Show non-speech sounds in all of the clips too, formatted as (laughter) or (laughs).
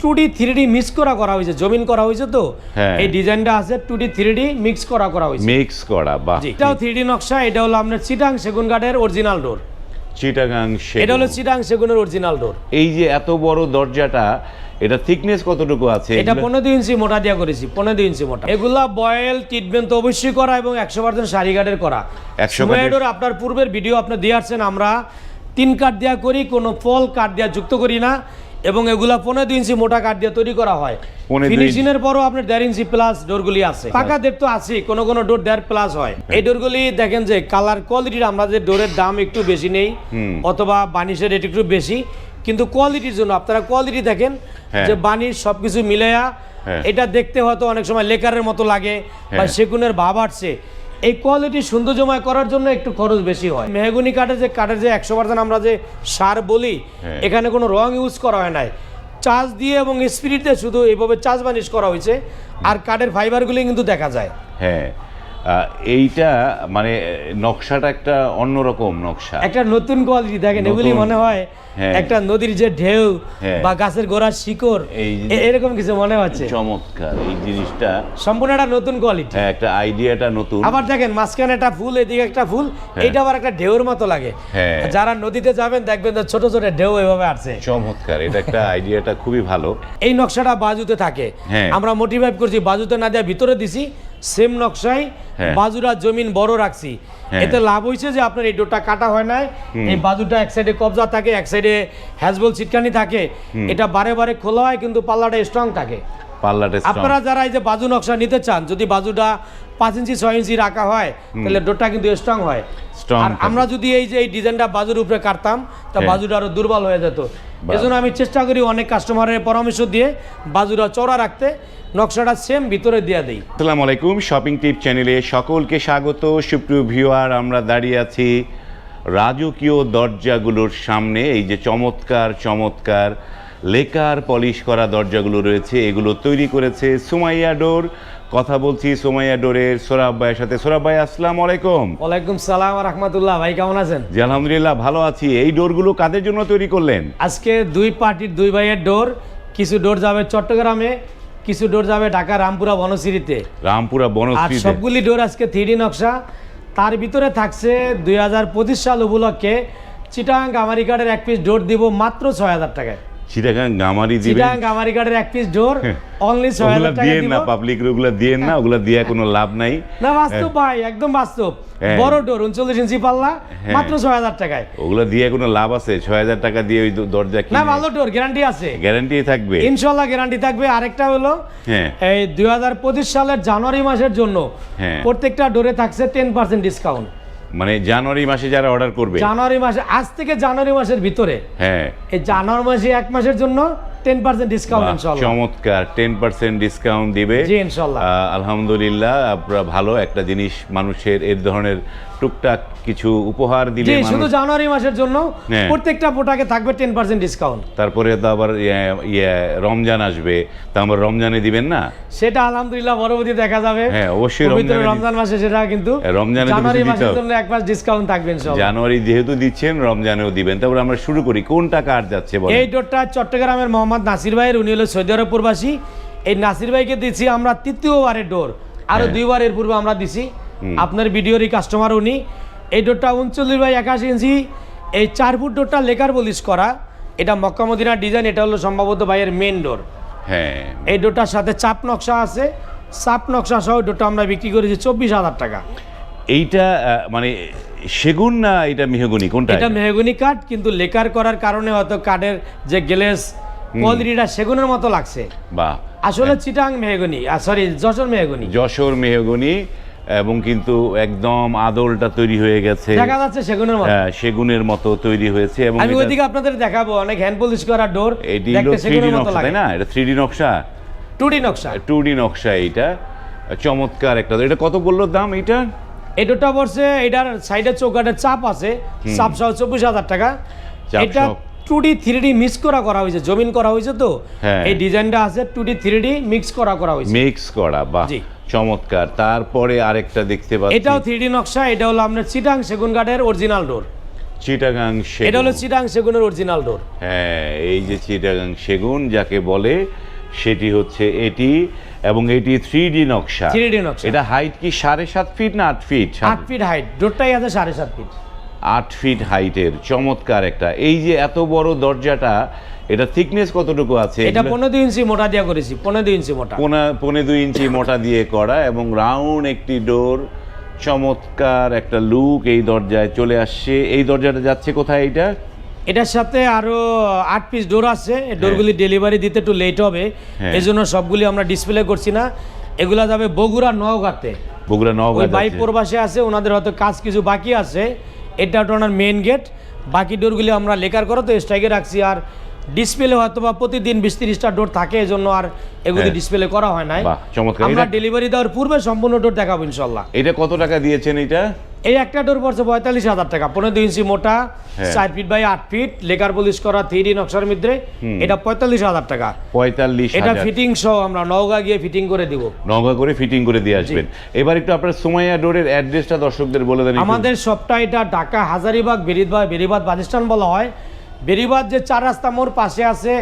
Two D three mix করা করা হয়েছে জমিন করা হয়েছে তো। হ্যাঁ। এই ডিজাইনটা আছে টু ডি থ্রি মিক্স করা করা হয়েছে। মিক্স করা বাহ। জি এটাও থ্রি নকশা এটা হলো আপনার চিটাং সেগুন কাঠের অরিজিনাল ডোর চিটাগাং এটা হলো চিটাং সেগুনের অরিজিনাল ডোর এই যে এত বড় দরজাটা এটা থিকনেস কতটুকু আছে? এটা? পনেরো দুই ইঞ্চি মোটা দিয়া করেছি পনেরো দুই ইঞ্চি মোটা। এগুলা বয়েল ট্রিটমেন্ট তো অবশ্যই করা এবং একশো পার্সেন্ট সারি কাঠের করা। 100 সুমাইয়া কাঠের- ডোর আপনার পূর্বের ভিডিও আপনি দিয়ে আসছেন আমরা তিন কাঠ দেওয়া করি কোনো ফল কাঠ দেওয়া যুক্ত করি না। এবং এগুলা পনেরো দুই ইঞ্চি মোটা কাঠ দিয়ে তৈরি করা হয়। ফিনিশিং এর পরও আপনার দেড় ইঞ্চি প্লাস ডোরগুলি আছে। পাকা দেড় তো আছে কোনো কোনো ডোর দেড় প্লাস হয়। এই ডোরগুলি দেখেন যে কালার কোয়ালিটির আমরা যে ডোরের দাম একটু বেশি নেই অথবা বানিশের রেট একটু বেশি কিন্তু কোয়ালিটির জন্য আপনারা কোয়ালিটি দেখেন হ্যাঁ। যে বানিশ সবকিছু মিলাইয়া হ্যাঁ। এটা দেখতে হয়তো অনেক সময় লেকারের মতো লাগে বা হ্যাঁ। সেগুনের ভাব আসছে। এই কোয়ালিটি সুন্দর সৌন্দর্যময় করার জন্য একটু খরচ বেশি হয়। মেহগুনি কাঠে যে কাঠের যে একশো পার্সেন্ট আমরা যে সার বলি হ্যাঁ। এখানে কোনো রং ইউজ করা হয় নাই। চার্জ দিয়ে এবং স্পিরিট দিয়ে শুধু এইভাবে চার্জ বানিশ করা হয়েছে। আর কাঠের ফাইবারগুলি কিন্তু দেখা যায়। হ্যাঁ। এইটা মানে নকশাটা একটা অন্যরকম নকশা। একটা নতুন কোয়ালিটি দেখেন এগুলি মনে হয় হ্যাঁ। একটা নদীর যে ঢেউ হ্যাঁ। বা গাছের গোড়ার শিকড় এরকম কিছু মনে হচ্ছে। চমৎকার এই জিনিসটা সম্পূর্ণ একটা নতুন কোয়ালিটি। হ্যাঁ, একটা আইডিয়াটা নতুন। আবার দেখেন মাঝখানে একটা ফুল এদিকে একটা ফুল এটা আবার একটা ঢেউর মতো লাগে। হ্যাঁ। যারা নদীতে যাবেন দেখবেন যে ছোট ছোট ঢেউ এভাবে আসছে। চমৎকার এটা একটা (laughs) আইডিয়াটা খুবই ভালো। এই নকশাটা বাজুতে থাকে। হ্যাঁ। আমরা মোটিভাইভ করছি বাজুতে না দেওয়া ভিতরে দিছি সেম নকশায় হ্যাঁ। বাজুরা জমিন বড় রাখছি। হ্যাঁ। এতে লাভ হয়েছে যে আপনার এই ডোরটা কাটা হয় না এই বাজুটা এক সাইডে কবজা থাকে এক সাইডে হ্যাজবল ছিটকানি থাকে। এটা বারে বারে খোলা হয় কিন্তু পাল্লাটা স্ট্রং থাকে। আপনারা যারা এই যে বাজু নকশা নিতে চান যদি বাজুটা পাঁচ ইঞ্চি ছয় ইঞ্চি রাখা হয় তাহলে ডোরটা কিন্তু স্ট্রং হয়। আর আমরা যদি এই যে এই ডিজাইনটা বাজুর উপরে কাটতাম তা হ্যাঁ। বাজুটা আরও দুর্বল হয়ে যেত। এজন্য আমি চেষ্টা করি অনেক কাস্টমারের পরামর্শ দিয়ে বাজুরা চড়া রাখতে নকশাটা সেম ভিতরে দিয়ে দেই। আসসালামু আলাইকুম শপিং টিপ চ্যানেলে সকলকে স্বাগত। সুপ্রিয় ভিউয়ার আমরা দাঁড়িয়ে আছি রাজকীয় দরজাগুলোর সামনে। এই যে চমৎকার চমৎকার লেকার পলিশ করা দরজাগুলো রয়েছে এগুলো তৈরি করেছে সুমাইয়া ডোর। কথা বলছি সোমাইয়া ডোরের সোরাব ভাইয়ের সাথে। সোরাব ভাই আসসালামু আলাইকুম। ওয়ালাইকুম সালাম রহমতুল্লাহ। ভাই কেমন আছেন? জি আলহামদুলিল্লাহ ভালো আছি। এই ডোরগুলো কাদের জন্য তৈরি করলেন? আজকে দুই পার্টির দুই ভাইয়ের ডোর। কিছু ডোর যাবে চট্টগ্রামে কিছু ডোর যাবে ঢাকা রামপুরা বনশ্রীতে। রামপুরা আর বনশ্রীতে। সবগুলি ডোর আজকে থ্রি নকশা। তার ভিতরে থাকছে দুই হাজার পঁচিশ সাল উপলক্ষে চিটাং গামারি কার্ডের এক পিস ডোর দিব মাত্র ছয় হাজার টাকায়। চিটাগাং গামারি দিবেন। চিটাং গামারি কার্ডের এক পিস ডোর অনলি ছয় ওগুলা হাজার টাকা দিয়েন না পাবলিক ওগুলা না ওগুলা দিয়ে কোনো লাভ নাই। না বাস্তব ভাই একদম বাস্তব। হ্যাঁ। বড় ডোর উনচল্লিশ ইঞ্চি পাল্লা হ্যাঁ। মাত্র ছয় হাজার টাকায়। ওগুলা দিয়ে কোনো লাভ আছে? ছয় হাজার টাকা দিয়ে ওই দরজা না ভালো ডোর গ্যারান্টি আছে। গ্যারান্টি থাকবে। ইনশাল্লাহ গ্যারান্টি থাকবে। আরেকটা হলো হ্যাঁ। এই দুই হাজার পঁচিশ সালের জানুয়ারি মাসের জন্য হ্যাঁ। প্রত্যেকটা ডোরে থাকছে টেন পার্সেন্ট ডিসকাউন্ট মানে জানুয়ারি মাসে যারা অর্ডার করবে। জানুয়ারি মাসে আজ থেকে জানুয়ারি মাসের ভিতরে। হ্যাঁ। এই জানুয়ারি মাসে এক মাসের জন্য টেন পার্সেন্ট ডিসকাউন্ট বাহ, চমৎকার টেন পার্সেন্ট ডিসকাউন্ট দিবে। জি। আলহামদুলিল্লাহ আপনারা ভালো একটা জিনিস মানুষের ধরনের টুকটাক কিছু উপহার দিলে জি শুধু জানুয়ারি মাসের জন্য হ্যাঁ। প্রত্যেকটা থাকবে টেন পার্সেন্ট ডিসকাউন্ট তারপরে তো আবার ইয়ে- ইয়ে রমজান আসবে। রমজানে দিবেন না? সেটা আলহামদুলিল্লাহ পরবর্তী দেখা যাবে। হ্যাঁ, অবশ্যই রমজানে রমজান মাসে সেটা কিন্তু হ্যাঁ, রমজানে জানুয়ারি মাসের জন্য এক মাস ডিসকাউন্ট থাকবে জানুয়ারি যেহেতু দিচ্ছেন রমজানেও দিবেন। তারপরে আমরা শুরু করি কোনটা কার যাচ্ছে বলেন? এই ডোরটা চট্টগ্রামের মোহাম্মদ নাসির ভাইয়ের উনি হলো সৌদি আরব প্রবাসী। এই নাসির ভাইকে দিচ্ছি আমরা তৃতীয়বারের ডোর। আরও হ্যাঁ। দুইবার এর পূর্বে আমরা দিছি। আপনার ভিডিওরই কাস্টমার উনি। এই ডোরটা উনচল্লিশ বাই একাশি ইঞ্চি। এই চার ফুট ডোরটা লেকার পলিশ করা। এটা মক্কা মদিনার ডিজাইন এটা হলো সম্ভবত ভাইয়ের মেন ডোর হ্যাঁ। এই ডোরটার সাথে চাপ নকশা আছে। চাপ নকশা সহ ডোরটা আমরা বিক্রি করেছি চব্বিশ হাজার টাকা। এইটা মানে সেগুন না এটা মেহগুনি? কোনটা এটা মেহগুনি কাঠ কিন্তু লেকার করার কারণে হয়তো কাঠের যে গ্লেস কোয়ালিটিটা সেগুনের মতো লাগছে। বা আসলে Chittagong mahogany sorry Jessore mahogany. Jessore mahogany এবং কিন্তু একদম আদলটা তৈরি হয়ে গেছে। দেখা যাচ্ছে সেগুনের মতো। হ্যাঁ, সেগুনের মতো তৈরি হয়েছে এবং আমি ওইদিকে আপনাদের দেখাবো অনেক হ্যান্ড পলিশ করা ডোর এটি হলো দেখতে সেগুনের মতো নকশা লাগে। তাই না? এটা থ্রি নকশা? টু ডি নকশা। টু নকশা এইটা। চমৎকার একটা এটা কত বলল দাম এটা ডোরটা পড়ছে এটার সাইডে চৌকাটের চাপ আছে। চাপ সহ চব্বিশ হাজার টাকা। এটা। Two D three D mix করা করা হয়েছে জমিন করা হয়েছে তো? হ্যাঁ। এই ডিজাইনটা আছে two D three D mix করা করা হয়েছে। মিক্স করা বাহ। চমৎকার। তারপরে আরেকটা দেখতে পাচ্ছি। এটাও থ্রি ডি নকশা এটা হলো আপনার চিটাং সেগুন কাঠের অরিজিনাল ডোর চিটাগাং সেগুন। এটা হলো চিটাং সেগুনের অরিজিনাল ডোর হ্যাঁ এই যে চিটাগাং সেগুন যাকে বলে সেটি হচ্ছে এটি এবং এটি থ্রি ডি নকশা। 3D নকশা। এটা হাইট কি সাড়ে সাত ফিট না আট ফিট আট ফিট হাইট ডোরটাই আছে সাড়ে সাত ফিট আট ফিট হাইটের চমৎকার একটা। এই যে এত বড় দরজাটা এটা থিকনেস কতটুকু আছে? এটা পনেরো দুই ইঞ্চি মোটা দিয়া করেছি পনেরো দুই ইঞ্চি মোটা। পোনা পৌনে দুই ইঞ্চি মোটা দিয়ে করা এবং রাউন্ড একটি ডোর চমৎকার একটা লুক এই দরজায় চলে আসছে। এই দরজাটা যাচ্ছে কোথায় এইটা? এটার সাথে আরও আট পিস ডোর আছে। ডোরগুলি ডেলিভারি দিতে একটু লেট হবে। হ্যাঁ। এই জন্য সবগুলি আমরা ডিসপ্লে করছি না। এগুলা যাবে বগুড়া নওগাঁতে। বগুড়া নওগাঁ বাই প্রবাসে আছে ওনাদের হয়তো কাজ কিছু বাকি আছে। এটা ওনার মেন গেট বাকি ডোরগুলি আমরা লেকার করো তো স্ট্রাইকে রাখছি। আর ডিসপ্লে হয়তো বা প্রতিদিন বিশ তিরিশটা ডোর থাকে এই জন্য আর এগুলি হ্যাঁ। ডিসপ্লে করা হয় নাই। আমরা ডেলিভারি দেওয়ার পূর্বে সম্পূর্ণ ডোর দেখাবো ইনশাল্লাহ এটা কত টাকা দিয়েছেন এটা? এই একটা ডোর পড়ছে পঁয়তাল্লিশ হাজার টাকা পনেরো দুই ইঞ্চি মোটা হ্যাঁ। চার ফিট বাই আট ফিট লেকার পলিশ করা থ্রি নকশার মধ্যে এটা পঁয়তাল্লিশ হাজার টাকা। পঁয়তাল্লিশ এটা ফিটিং সহ আমরা নওগাঁ গিয়ে ফিটিং করে দিব। নওগাঁ করে ফিটিং করে দিয়ে আসবেন। এবার একটু আপনার সুমাইয়া ডোরের অ্যাড্রেসটা দর্শকদের বলে দেন আমাদের সবটা এটা ঢাকা হাজারিবাগ বেরিবাদ বেরিবাদ বাজিস্তান বলা হয়। বেরিবাদ যে চার রাস্তা মোড় পাশে আছে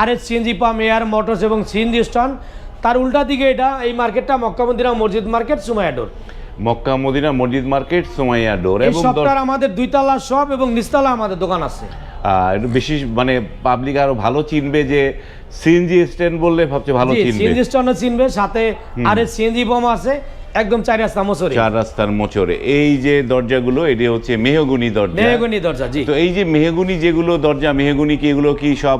R S CNG pump air motors এবং সিএনজি স্ট্যান্ড তার উল্টা দিকে এটা এই মার্কেটটা মক্কামন্দিরা মসজিদ মার্কেট সুমায়াডোর মক্কা মদিনা মসজিদ মার্কেট সোমাইয়া ডোর এবং আমাদের দুইতলা শপ এবং নিচতলা আমাদের দোকান আছে। বেশি মানে পাবলিক আরও ভালো চিনবে যে সিএনজি স্ট্যান্ড বললে ভাবছে ভালো চিনবে। সিএনজি স্ট্যান্ডও চিনবে সাথে আর সিএনজি বম আছে একদম চার রাস্তা মসরি চার রাস্তার মোচরে। এই যে দরজাগুলো এটি হচ্ছে মেহগুনি দরজা। মেহগনি দরজা জি। তো এই যে মেহগুনি যেগুলো দরজা মেহগুনি কি এগুলো কি সব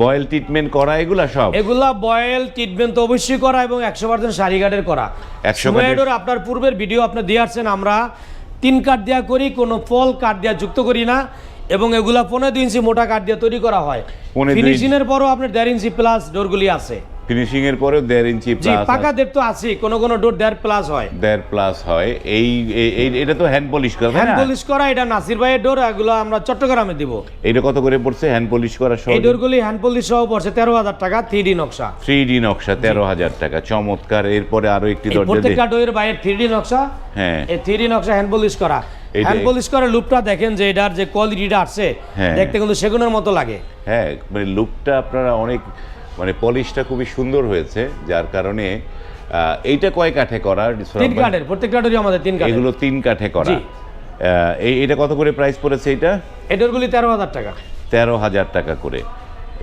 বয়েল ট্রিটমেন্ট করা এগুলা সব? এগুলা বয়েল ট্রিটমেন্ট তো অবশ্যই করা এবং একশো পার্সেন্ট সারি গার্ডের করা। 100 সুমাইডোর আপনার পূর্বের ভিডিও আপনি দিয়ে আসছেন আমরা তিন কাঠ দেওয়া করি কোনো ফল কাঠ দেওয়া যুক্ত করি না। এবং এগুলা পনেরো দুই ইঞ্চি মোটা কাঠ দিয়ে তৈরি করা হয় পনেরো দুই ইঞ্চি। ফিনিশিং এর পরও আপনার দেড় ইঞ্চি প্লাস ডোরগুলি আছে ফিনিশিং এর পরেও দেড় ইঞ্চি প্লাস তো আছে কোনো কোনো ডোর দেড় প্লাস হয়। দেড় প্লাস হয়। এই এটা তো হ্যান্ড পলিশ করা হ্যান্ড পলিশ করা এটা নাসির ভাইয়ের ডোর এগুলো আমরা চট্টগ্রামে দিব। এইটা কত করে পড়ছে? হ্যান্ড পলিশ করা সহ এই ডোরগুলি হ্যান্ড পলিশ সহ পড়ছে তেরো হাজার টাকা থ্রি ডি নকশা। থ্রি ডি নকশা তেরো হাজার টাকা। চমৎকার এরপরে আরও একটি দরজা প্রত্যেকটা বাইরে থ্রি ডি নকশা। হ্যাঁ। এই থ্রি নকশা হ্যান্ড পলিশ করা। হ্যান্ড পলিশ করা লুপটা দেখেন যে এটার যে কোয়ালিটিটা আসছে হ্যাঁ। দেখতে কিন্তু সেগুনের মতো লাগে। হ্যাঁ মানে লুকটা আপনারা অনেক মানে পলিশটা খুবই সুন্দর হয়েছে যার কারণে এইটা কয় কাঠে করা? তিন কাঠের প্রত্যেকটা ডোরই আমাদের তিন কাঠের। এগুলো তিন কাঠে করা। এই এটা কত করে প্রাইস পড়েছে এটা এই ডোরগুলি তেরো হাজার টাকা। তেরো হাজার টাকা করে।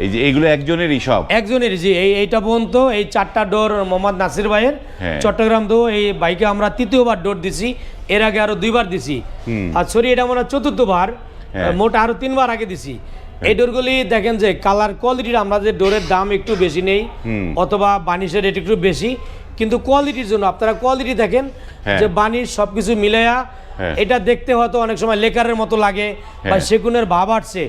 এই যে এইগুলো একজনেরই সব? একজনের জি। এই এইটা পর্যন্ত এই চারটা ডোর মোহাম্মদ নাসির ভাইয়ের হ্যাঁ। চট্টগ্রাম তো এই বাইকে আমরা তৃতীয়বার ডোর দিছি এর আগে আরও দুইবার দিছি। আর সরি এটা মনে চতুর্থবার হ্যাঁ। মোট আরও তিনবার আগে দিছি। এই ডোরগুলি দেখেন যে কালার কোয়ালিটির আমরা যে ডোরের দাম একটু বেশি নেই অথবা বানিশের রেট একটু বেশি কিন্তু কোয়ালিটির জন্য আপনারা কোয়ালিটি দেখেন হ্যাঁ। যে বানিশ সবকিছু মিলাইয়া হ্যাঁ। এটা দেখতে হয়তো অনেক সময় লেকারের মতো লাগে বা হ্যাঁ। সেগুনের ভাব আসছে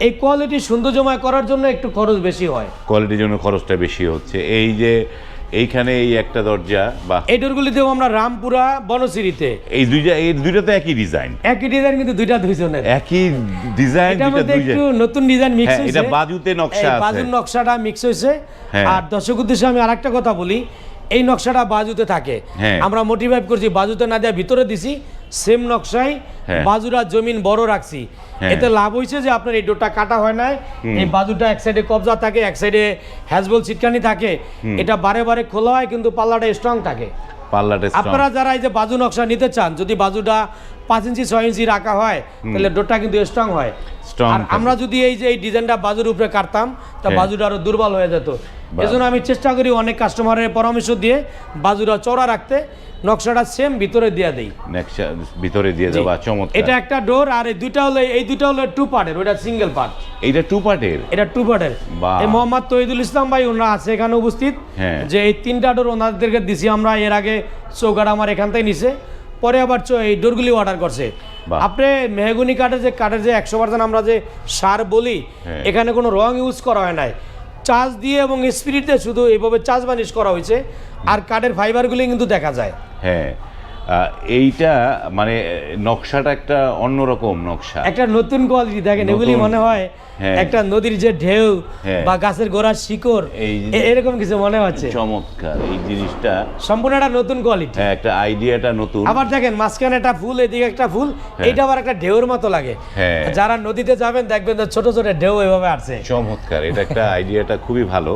এই কোয়ালিটি সুন্দর সৌন্দর্যময় করার জন্য একটু খরচ বেশি হয় কোয়ালিটির জন্য খরচটা বেশি হচ্ছে এই যে এইখানে এই একটা দরজা বা এই ডোরগুলিতেও আমরা রামপুরা বনশ্রীতে। এই দুইটা এই দুইটা তো একই ডিজাইন একই ডিজাইন কিন্তু দুইটা দুইজনের। একই ডিজাইন এটার দুইটা মধ্যে দুইটা একটু নতুন ডিজাইন মিক্স হ্যাঁ, হয়েছে। এটা বাজুতে নকশা আছে। বাজুর নকশাটা মিক্স হয়েছে। হ্যাঁ। আর দর্শক উদ্দেশ্যে আমি আরেকটা কথা বলি এই নকশাটা বাজুতে থাকে। হ্যাঁ। আমরা মোটিভাইভ করছি বাজুতে না দেওয়া ভিতরে দিছি সেম নকশায় হ্যাঁ। বাজুরা জমিন বড় রাখছি। হ্যাঁ। এতে লাভ হয়েছে যে আপনার এই ডোরটা কাটা হয় নাই এই বাজুটা এক সাইডে কবজা থাকে এক সাইডে হ্যাজবল চিটকানি থাকে। এটা বারে বারে খোলা হয় কিন্তু পাল্লাটা স্ট্রং থাকে। আপনারা যারা এই যে বাজু নকশা নিতে চান যদি বাজুটা পাঁচ ইঞ্চি ছয় ইঞ্চি রাখা হয় তাহলে ডোরটা কিন্তু স্ট্রং হয়। আর আমরা যদি এই যে এই ডিজাইনটা বাজুর উপরে কাটতাম তা হ্যাঁ। বাজুটা আরও দুর্বল হয়ে যেত। এজন্য আমি চেষ্টা করি অনেক কাস্টমারের পরামর্শ দিয়ে বাজুরা চড়া রাখতে নকশাটা সেম ভিতরে দিয়ে দেই। নকশা ভিতরে দিয়ে দেওয়া চমৎকার। এটা একটা ডোর আর এই দুইটা হলো এই দুইটা হলো টু পার্টের ওইটা সিঙ্গেল পার্ট এইটা টু পার্টের এটা টু পার্টের এই মোহাম্মদ তহিদুল ইসলাম ভাই ওনারা আছে এখানে উপস্থিত হ্যাঁ। যে এই তিনটা ডোর ওনাদেরকে দিছি আমরা এর আগে চৌকাটা আমার এখান থেকে নিছে। পরে আবার এই ডোরগুলি অর্ডার করছে। আপনি মেহগুনি কাঠের যে কাঠের যে একশো পার্সেন্ট আমরা যে সার বলি হ্যাঁ। এখানে কোনো রং ইউজ করা হয় নাই। চার্জ দিয়ে এবং স্পিরিট দিয়ে শুধু এইভাবে চার্জ বানিশ করা হয়েছে। আর কাঠের ফাইবারগুলি কিন্তু দেখা যায়। হ্যাঁ। এইটা মানে নকশাটা একটা অন্যরকম নকশা। একটা নতুন কোয়ালিটি দেখেন এগুলি মনে হয় হ্যাঁ। একটা নদীর যে ঢেউ হ্যাঁ। বা গাছের গোড়ার শিকড় এরকম কিছু মনে হচ্ছে। চমৎকার এই জিনিসটা সম্পূর্ণ একটা নতুন কোয়ালিটি। হ্যাঁ একটা আইডিয়াটা নতুন। আবার দেখেন মাঝখানে একটা ফুল এদিকে একটা ফুল এইটা আবার একটা ঢেউর মতো লাগে। হ্যাঁ। যারা নদীতে যাবেন দেখবেন যে ছোট ছোট ঢেউ এভাবে আসছে। চমৎকার এটা একটা আইডিয়াটা খুবই ভালো।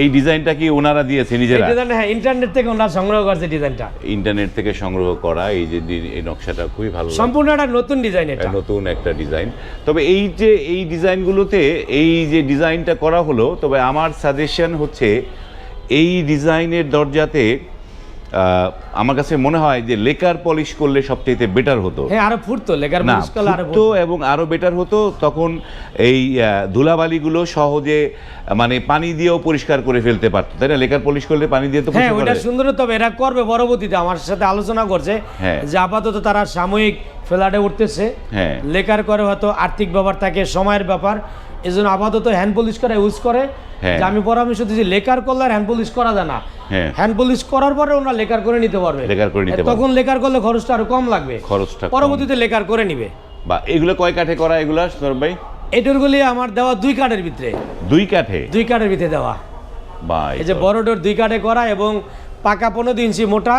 এই ডিজাইনটা কি ওনারা দিয়েছে নিজেরা? ডিজাইন হ্যাঁ ইন্টারনেট থেকে ওনারা সংগ্রহ করছে ডিজাইনটা। ইন্টারনেট থেকে সংগ্রহ করা এই যে এই নকশাটা খুবই ভালো সম্পূর্ণ একটা নতুন ডিজাইন এটা। একটা নতুন একটা ডিজাইন। তবে এই যে এই ডিজাইনগুলোতে এই যে ডিজাইনটা করা হলো তবে আমার সাজেশন হচ্ছে এই ডিজাইনের দরজাতে আমার কাছে মনে হয় যে লেকার পলিশ করলে সবচেয়ে বেটার হতো হ্যাঁ আরও ফুটতো লেগার না পরিষ্কার আরও ফুটতো এবং আরও বেটার হতো তখন এই ধুলাবালিগুলো সহজে মানে পানি দিয়েও পরিষ্কার করে ফেলতে পারতো তাই না লেকার পলিশ করলে পানি দিয়ে তো হ্যাঁ করে। সুন্দর তবে এরা করবে পরবর্তীতে আমার সাথে আলোচনা করছে হ্যাঁ। যে আপাতত তারা সাময়িক ফ্ল্যাটে উঠতেছে হ্যাঁ। লেকার করে হয়তো আর্থিক ব্যাপার থাকে সময়ের ব্যাপার এই জন্য আপাতত হ্যান্ড পলিশ করে ইউজ করে হ্যাঁ। যে আমি পরামর্শ দিচ্ছি লেকার করলে আর হ্যান্ড পলিশ করা যায় না। হ্যাঁ। হ্যান্ড পলিশ করার পরে ওনারা লেকার করে নিতে পারবে। লেকার করে নিতে তখন লেকার করলে খরচটা আরও কম লাগবে। খরচটা পরবর্তীতে লেকার করে নিবে। বা এগুলো কয় কাঠে করা এগুলো সৌরভ ভাই? এই ডোরগুলি আমার দেওয়া দুই কাঠের ভিতরে। দুই কাঠে? দুই কাঠের ভিতরে দেওয়া। বা এই যে বড় ডোর দুই কাঠে করা এবং পাকা পনেরো ইঞ্চি মোটা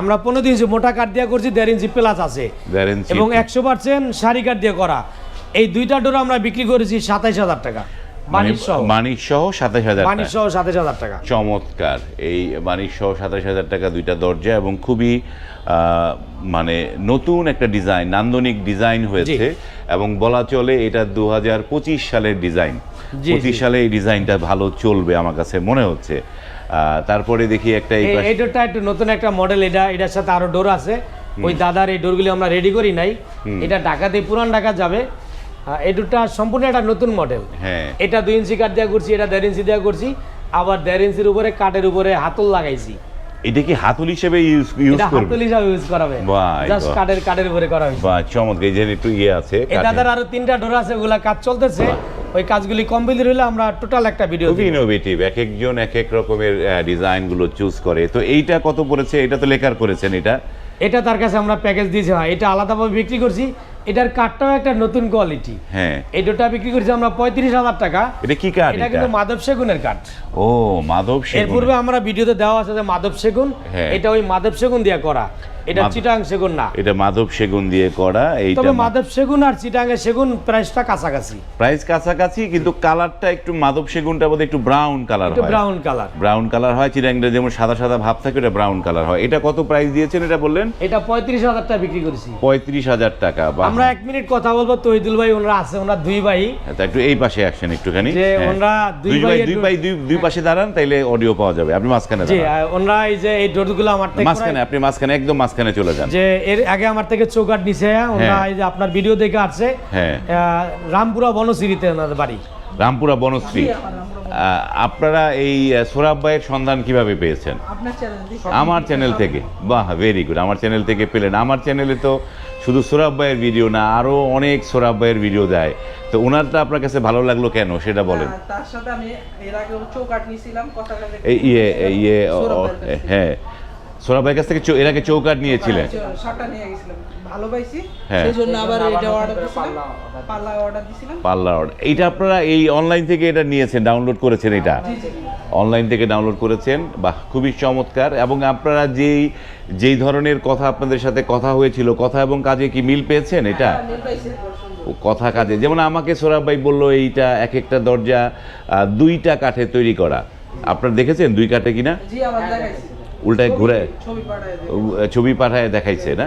আমরা পনেরো ইঞ্চি মোটা কাঠ দিয়ে করছি দেড় ইঞ্চি প্লাস আছে। এবং একশো পার্সেন্ট শাড়ি কাঠ দিয়ে করা। এই দুইটা ডোর আমরা বিক্রি করেছি সাতাইশ হাজার টাকা। মানিক সহ সাতাশ হাজার বাণিজ্য সহ সাতাইশ হাজার টাকা। চমৎকার। এই মানিক সহ সাতাশ হাজার টাকা দুইটা দরজা এবং খুবই মানে নতুন একটা ডিজাইন নান্দনিক ডিজাইন হয়েছে এবং বলা চলে এটা দু হাজার পঁচিশ সালের ডিজাইন। পঁচিশ সালে এই ডিজাইনটা ভালো চলবে আমার কাছে মনে হচ্ছে। তারপরে দেখি একটা এই ডোরটা একটু নতুন একটা মডেল এটা এটার সাথে আরও ডোর আছে। ওই দাদার এই ডোরগুলি আমরা রেডি করি নাই। এটা ঢাকাতে পুরান ঢাকা যাবে। এই ডোরটা সম্পূর্ণ একটা নতুন মডেল হ্যাঁ। এটা দুই ইঞ্চি কাঠ দেওয়া করছি এটা দেড় ইঞ্চি দেওয়া করছি আবার দেড় ইঞ্চির উপরে কাঠের উপরে হাতল লাগাইছি। এটা কি হাতুল হিসেবে ইউজ ইউজ এটা করবে? হাতল হিসাবে ইউজ করা হবে। জাস্ট বাহ। কাঠের কাঠের উপরে করা হয়েছে। বা চমৎকার এই যে একটু ইয়ে আছে কাঠের। দাদার আরও তিনটা ডোর আছে ওগুলা কাজ চলতেছে। ওই কাজগুলি কমপ্লিট হলে আমরা টোটাল একটা ভিডিও খুবই ইনোভেটিভ এক একজন এক এক রকমের ডিজাইনগুলো চুজ করে। তো এইটা কত পড়েছে? এটা তো লেকার করেছেন এটা। এটা তার কাছে আমরা প্যাকেজ দিয়েছি হ্যাঁ এটা আলাদাভাবে বিক্রি করছি। এটার কাঠটাও একটা নতুন কোয়ালিটি হ্যাঁ। এই দুটা বিক্রি করেছি আমরা পঁয়ত্রিশ হাজার টাকা। এটা কি কাঠ এটা কিন্তু মাধব সেগুনের কাঠ ও মাধব সেগুন। এর পূর্বে আমরা ভিডিওতে দেওয়া আছে যে মাধব সেগুন। হ্যাঁ। এটা ওই মাধব সেগুন দিয়ে করা। এটা চিটাং সেগুন না। এটা মাধব সেগুন দিয়ে করা এইটা তবে মাধব সেগুন আর চিটাঙ্গের সেগুন প্রাইসটা কাছাকাছি। প্রাইস কাছাকাছি কিন্তু কালারটা একটু মাধব সেগুনটা বোধহয় একটু ব্রাউন কালার হয়। ব্রাউন কালার ব্রাউন কালার হয় চিরাংটা যেমন সাদা সাদা ভাব থাকে ওটা ব্রাউন কালার হয়। এটা কত প্রাইস দিয়েছেন এটা বললেন? এটা পঁয়ত্রিশ হাজার টাকা বিক্রি করেছি। পঁয়ত্রিশ হাজার টাকা আমরা এক মিনিট কথা বলব তহিদুল ভাই ওনারা আছে ওনারা দুই ভাই। আচ্ছা, একটু এই পাশে আসেন একটুখানি। যে হ্যাঁ। ওনারা দুই ভাই দুই ভাই দুই দুই পাশে দাঁড়ান তাইলে অডিও পাওয়া যাবে। আপনি মাঝখানে দাঁড়ান। ওনারা এই যে এই ডোরগুলো আমার মাঝখানে আপনি মাঝখানে একদম মাঝখানে চলে যান। যে এর আগে আমার থেকে চৌকাট নিচে ওনারা হ্যাঁ। এই যে আপনার ভিডিও দেখে আসছে হ্যাঁ। রামপুরা বনশ্রীতে ওনাদের বাড়ি। রামপুরা বনশ্রী। আপনারা এই সোরাব ভাইয়ের সন্ধান কীভাবে পেয়েছেন? আমার চ্যানেল থেকে। বাহ ভেরি গুড আমার চ্যানেল থেকে পেলেন। আমার চ্যানেলে তো শুধু সোরাব ভাইয়ের ভিডিও না আরও অনেক সোরাব ভাইয়ের ভিডিও দেয়। তো ওনারটা আপনার কাছে ভালো লাগল কেন? সেটা বলেন। তার সাথে আমি এর আগে চৌকাট নিয়েছিলাম কথা ইয়ে ইয়ে। হ্যাঁ। সোরাব ভাইয়ের কাছ থেকে চৌ- এর আগে চৌকাট নিয়েছিলেন হ্যাঁ, শার্টটা নিয়ে গেছিলাম। ভালো পাইছি। হ্যাঁ। আবার আবার এটা অর্ডার দিছিলাম পাল্লা অর্ডার দিছিলাম পার্লার order। এইটা আপনারা এই অনলাইন থেকে এটা নিয়েছেন ডাউনলোড করেছেন এটা? জি জি। অনলাইন থেকে ডাউনলোড করেছেন। বাহ খুবই চমৎকার। এবং আপনারা যেই যেই ধরনের কথা আপনাদের সাথে কথা হয়েছিল কথা এবং কাজে কি মিল পেয়েছেন এটা? হ্যাঁ, কথা কাজে। যেমন আমাকে সোরাব ভাই বলল এইটা এক একটা দরজা দুইটা কাঠে তৈরি করা। আপনারা দেখেছেন দুই কাঠে কিনা? জি আমার দেখাইছি। উল্টায় ঘুরে ছবি পাঠায় দেখাইছে না?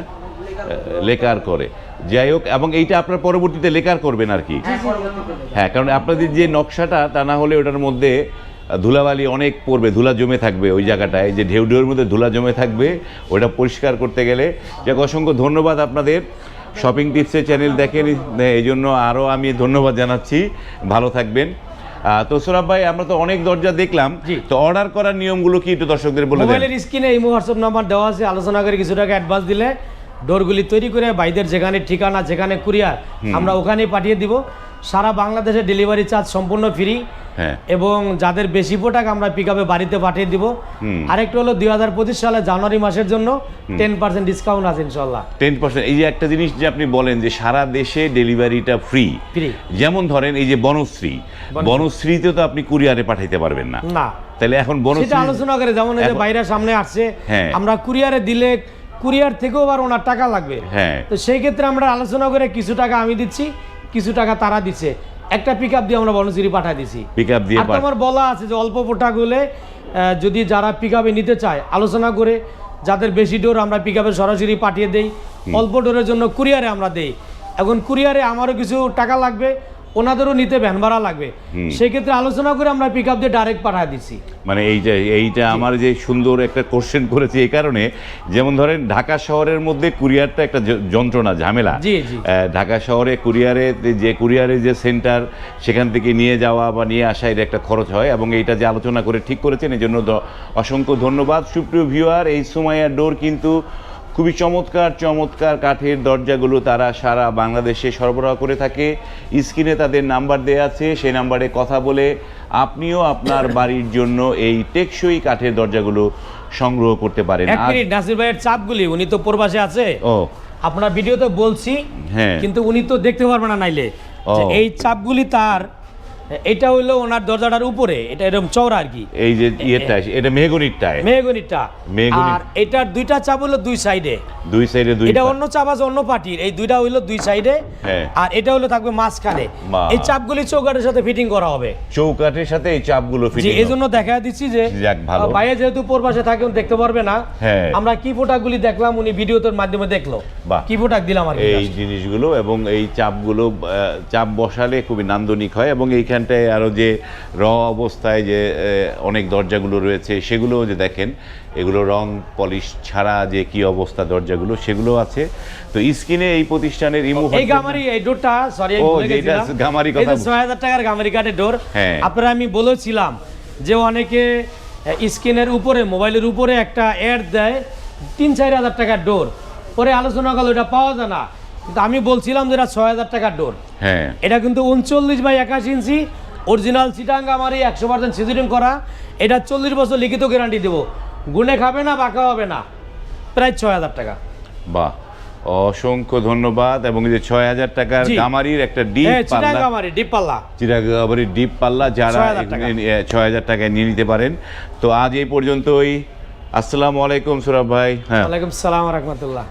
লেকার করে। যাই হোক এবং এইটা আপনার পরবর্তীতে লেকার করবেন আর কি। হ্যাঁ হ্যাঁ কারণ আপনাদের যে নকশাটা তা না হলে ওটার মধ্যে ধুলাবালি অনেক পড়বে ধুলা জমে থাকবে ওই জায়গাটায়। যে ঢেউ ঢেউর মধ্যে ধুলা জমে থাকবে ওটা পরিষ্কার করতে গেলে। যাক অসংখ্য ধন্যবাদ আপনাদের। শপিং টিপসের চ্যানেল দেখেন এই জন্য আরও আমি ধন্যবাদ জানাচ্ছি। ভালো থাকবেন। তো সোরাব ভাই আমরা তো অনেক দরজা দেখলাম। তো অর্ডার করার নিয়মগুলো কি একটু দর্শকদের বলে মোবাইলের স্ক্রিনে এই হোয়াটসঅ্যাপ নাম্বার দেওয়া আছে আলোচনা করে কিছু টাকা অ্যাডভান্স দিলে ডোরগুলি তৈরি করে ভাইদের যেখানে ঠিকানা যেখানে কুরিয়ার আমরা ওখানেই পাঠিয়ে দিব। সারা বাংলাদেশে ডেলিভারি চার্জ সম্পূর্ণ ফ্রি হ্যাঁ। এবং যাদের বেশি প্রোডাক্ট আমরা পিক আপে বাড়িতে পাঠিয়ে দিব। আরেকটা হলো দুই হাজার পঁচিশ সালে জানুয়ারি মাসের জন্য টেন পার্সেন্ট ডিসকাউন্ট আছে ইনশাল্লাহ টেন পার্সেন্ট এই যে একটা জিনিস যে আপনি বলেন যে সারা দেশে ডেলিভারিটা ফ্রি ফ্রি যেমন ধরেন এই যে বনশ্রী। বনশ্রীতে তো আপনি কুরিয়ারে পাঠাইতে পারবেন না। না। তাহলে এখন বনশ্রী আলোচনা করে যেমন এই যে বাইরে সামনে আসছে হ্যাঁ। আমরা কুরিয়ারে দিলে কুরিয়ার থেকেও আবার ওনার টাকা লাগবে। হ্যাঁ। তো সেই ক্ষেত্রে আমরা আলোচনা করে কিছু টাকা আমি দিচ্ছি। কিছু টাকা তারা দিচ্ছে একটা পিক আপ দিয়ে আমরা বনশ্রী পাঠিয়ে দিছি। পিক আপ দিয়ে আর তোমার বলা আছে যে অল্প পোটা গুলে যদি যারা পিক নিতে চায় আলোচনা করে যাদের বেশি ডোর আমরা পিক সরাসরি পাঠিয়ে দেই। অল্প ডোরের জন্য কুরিয়ারে আমরা দেই। এখন কুরিয়ারে আমারও কিছু টাকা লাগবে ওনাদেরও নিতে ভ্যান ভাড়া লাগবে। সেই ক্ষেত্রে আলোচনা করে আমরা পিক আপ দিয়ে ডাইরেক্ট পাঠিয়ে দিচ্ছি মানে এইটা এইটা আমার যে সুন্দর একটা কোশ্চেন করেছি এই কারণে যেমন ধরেন ঢাকা শহরের মধ্যে কুরিয়ারটা একটা যন্ত্রণা ঝামেলা। ঢাকা শহরে কুরিয়ারে যে কুরিয়ারের যে সেন্টার সেখান থেকে নিয়ে যাওয়া বা নিয়ে আসা এর একটা খরচ হয় এবং এইটা যে আলোচনা করে ঠিক করেছেন এই জন্য অসংখ্য ধন্যবাদ। সুপ্রিয় ভিউয়ার এই সুমাইয়ার ডোর কিন্তু খুবই চমৎকার চমৎকার কাঠের দরজাগুলো তারা সারা বাংলাদেশে সরবরাহ করে থাকে। স্ক্রিনে তাদের নাম্বার দেওয়া আছে সেই নাম্বারে কথা বলে আপনিও আপনার বাড়ির জন্য এই টেকসই কাঠের দরজাগুলো সংগ্রহ করতে পারেন। এক মিনিট নাসির ভাইয়ের চাপগুলি উনি তো প্রবাসে আছে। ও। আপনার ভিডিওতে বলছি হ্যাঁ। কিন্তু উনি তো দেখতে পারবে না নাইলে। এই চাপগুলি তার এটা হইল ওনার দরজাটার উপরে এটা এরকম চওড়া আর কি। এই যে ইয়েটা এটা মেহগনিরটায়? মেহগনিটা আর এটার দুইটা চাপ হলো দুই সাইডে। দুই সাইডে দুই এটা অন্য চাপ আছে অন্য পার্টির এই দুইটা হইল দুই সাইডে। হ্যাঁ। আর এটা হলো থাকবে মাঝখানে। এই চাপগুলি চৌকাটের সাথে ফিটিং করা হবে। চৌকাঠের সাথে এই চাপগুলো ফিটিং এই জন্য দেখা দিচ্ছি যে বাইরে যেহেতু পূর্বাসে থাকে দেখতে পারবে না। হ্যাঁ। আমরা কি প্রোডাক্টগুলি দেখলাম উনি ভিডিওতে মাধ্যমে দেখল। কি প্রোডাক্ট দিলাম আর এই জিনিসগুলো এবং এই চাপগুলো চাপ বসালে খুবই নান্দনিক হয় এবং এইখানটায় আরও যে র অবস্থায় যে অনেক দরজাগুলো রয়েছে সেগুলোও যে দেখেন এগুলো রং পলিশ ছাড়া যে কি অবস্থা দরজাগুলো সেগুলো আছে। তো স্ক্রিনে এই প্রতিষ্ঠানের ইমো এই গামারি এই ডোরটা সরি ও, যেটা গামারি কথা বল- ছয় হাজার টাকার গামারি কাঠের ডোর হ্যাঁ। আপনারা আমি বলেছিলাম যে অনেকে স্ক্রিনের উপরে মোবাইলের উপরে একটা অ্যাড দেয় তিন চার হাজার টাকার ডোর। পরে আলোচনা করল এটা পাওয়া যায় না। কিন্তু আমি বলছিলাম যে এটা ছয় হাজার টাকার ডোর। হ্যাঁ। এটা কিন্তু উনচল্লিশ বাই একাশি ইঞ্চি অরিজিনাল চিটাঙ্গা আমার এই একশো পার্সেন্ট সিজনিং করা। এটা চল্লিশ বছর লিখিত গ্যারান্টি দেবো। গুনে খাবে না বাঁকা হবে না। প্রায় ছয় হাজার টাকা। বাহ অসংখ্য ধন্যবাদ। এবং এই যে ছয় হাজার টাকার। গামারির একটা ডিপ হ্যাঁ পাল্লা চিরাগাবাড়ির ডিপ পাল্লা। যারা ছয় হাজার টাকায় নিয়ে নিতে পারেন। তো আজ এই পর্যন্তই। আসসালামু আলাইকুম সুরাব ভাই। হ্যাঁ। ওয়ালাইকুম সালাম রহমতুল্লাহ।